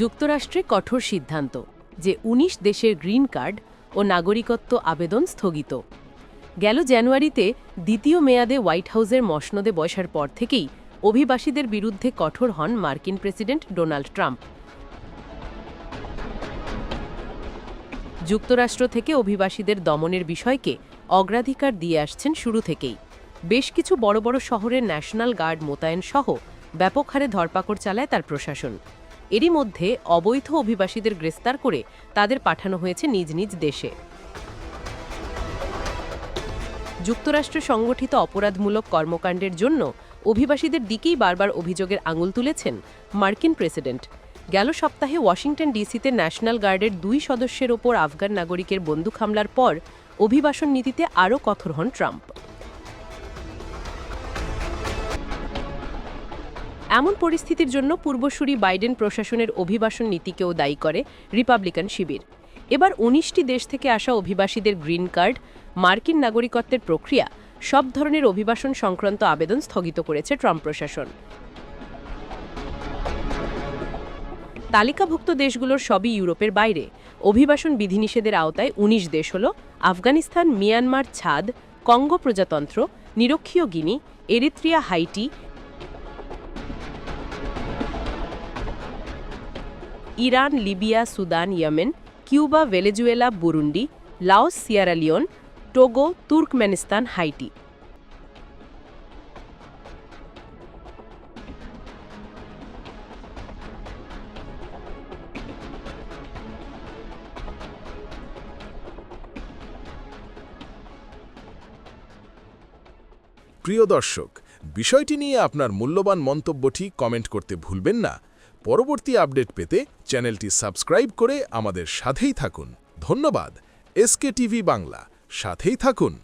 যুক্তরাষ্ট্রে কঠোর সিদ্ধান্ত যে ১৯ দেশের গ্রিন কার্ড ও নাগরিকত্ব আবেদন স্থগিত। গেল জানুয়ারিতে দ্বিতীয় মেয়াদে হোয়াইট হাউসের মসনদে বসার পর থেকেই অভিবাসীদের বিরুদ্ধে কঠোর হন মার্কিন প্রেসিডেন্ট ডোনাল্ড ট্রাম্প। যুক্তরাষ্ট্র থেকে অভিবাসীদের দমনের বিষয়কে অগ্রাধিকার দিয়ে আসছেন শুরু থেকেই। বেশ কিছু বড় বড় শহরের ন্যাশনাল গার্ড মোতায়েন সহ ব্যাপক হারে ধরপাকড় চালায় তার প্রশাসন। এরই মধ্যে অবৈধ অভিবাসীদের গ্রেফতার করে তাদের পাঠানো হয়েছে নিজ নিজ দেশে। যুক্তরাষ্ট্রে সংগঠিত অপরাধমূলক কর্মকাণ্ডের জন্য অভিবাসীদের দিকেই বারবার অভিযোগের আঙুল তুলেছেন মার্কিন প্রেসিডেন্ট। গেল সপ্তাহে ওয়াশিংটন ডিসিতে ন্যাশনাল গার্ডের দুই সদস্যের ওপর আফগান নাগরিকের বন্দুক হামলার পর অভিবাসন নীতিতে আরও কঠোর হন ট্রাম্প। এমন পরিস্থিতির জন্য পূর্বসূরি বাইডেন প্রশাসনের অভিবাসন নীতিকেও দায়ী করে রিপাবলিকান শিবির। এবার উনিশটি দেশ থেকে আসা অভিবাসীদের গ্রিন কার্ড, মার্কিন নাগরিকত্বের প্রক্রিয়া, সব ধরনের অভিবাসন সংক্রান্ত আবেদন স্থগিত করেছে ট্রাম্প প্রশাসন। তালিকাভুক্ত দেশগুলোর সবই ইউরোপের বাইরে। অভিবাসন বিধিনিষেধের আওতায় ১৯ দেশ হল আফগানিস্তান, মিয়ানমার, ছাদ, কঙ্গো প্রজাতন্ত্র, নিরক্ষীয় Guinea, Eritrea, Haiti Iran, Libya, Sudan, Yemen, Cuba Venezuela Burundi, Laos, Sierra Leone, Togo, Turkmenistan, Haiti. প্রিয় দর্শক, বিষয়টি নিয়ে আপনার মূল্যবান মন্তব্যটি কমেন্ট করতে ভুলবেন না। পরবর্তী আপডেট পেতে চ্যানেলটি সাবস্ক্রাইব করে আমাদের সাথেই থাকুন। ধন্যবাদ। SK TV Bangla. সাথেই থাকুন।